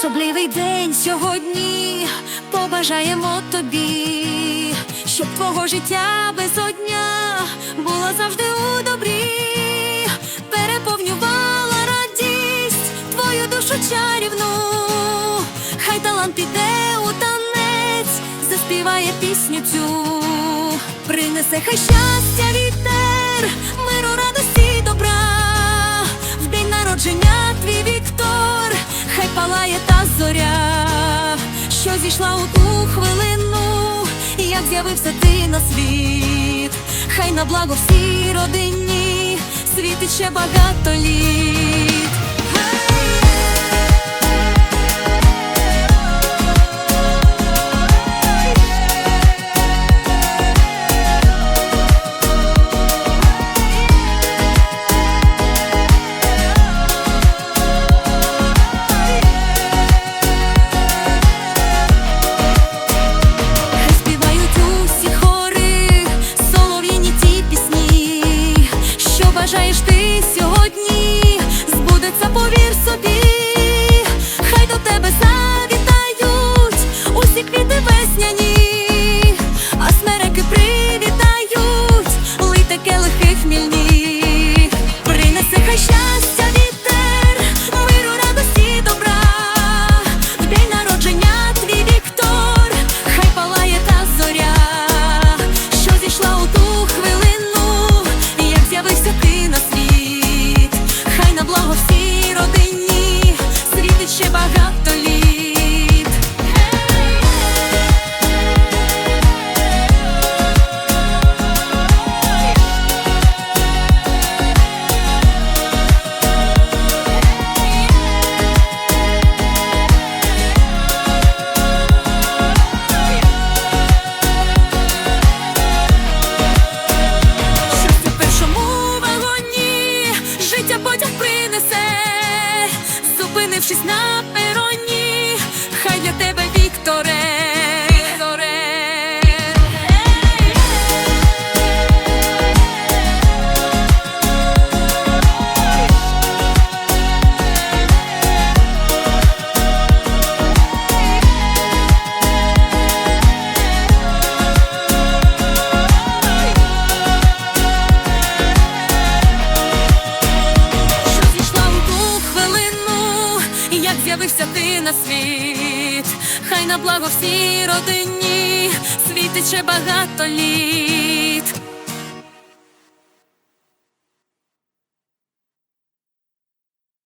Особливий день сьогодні побажаємо тобі, щоб твого життя безодня була завжди у добрі, переповнювала радість твою душу чарівну, хай талант піде у танець, заспіває пісню цю, принесе хай щастя вітер, миру радості добра, в день народження твій Віктор, хай палає та зоря, що зійшла у ту хвилину, з'явився ти на світ, хай на благо всій родині світить ще багато літ. Усі весняні, а смереки привітають, литаке лихи хмільні, принесе хай щастя вітер, миру радості добра, в день народження твій Віктор, хай палає та зоря, що зійшла у ту хвилину, зупинившись на пероні, хай для тебе Вікторе. На світ, хай на благо всій родині світить ще багато літ.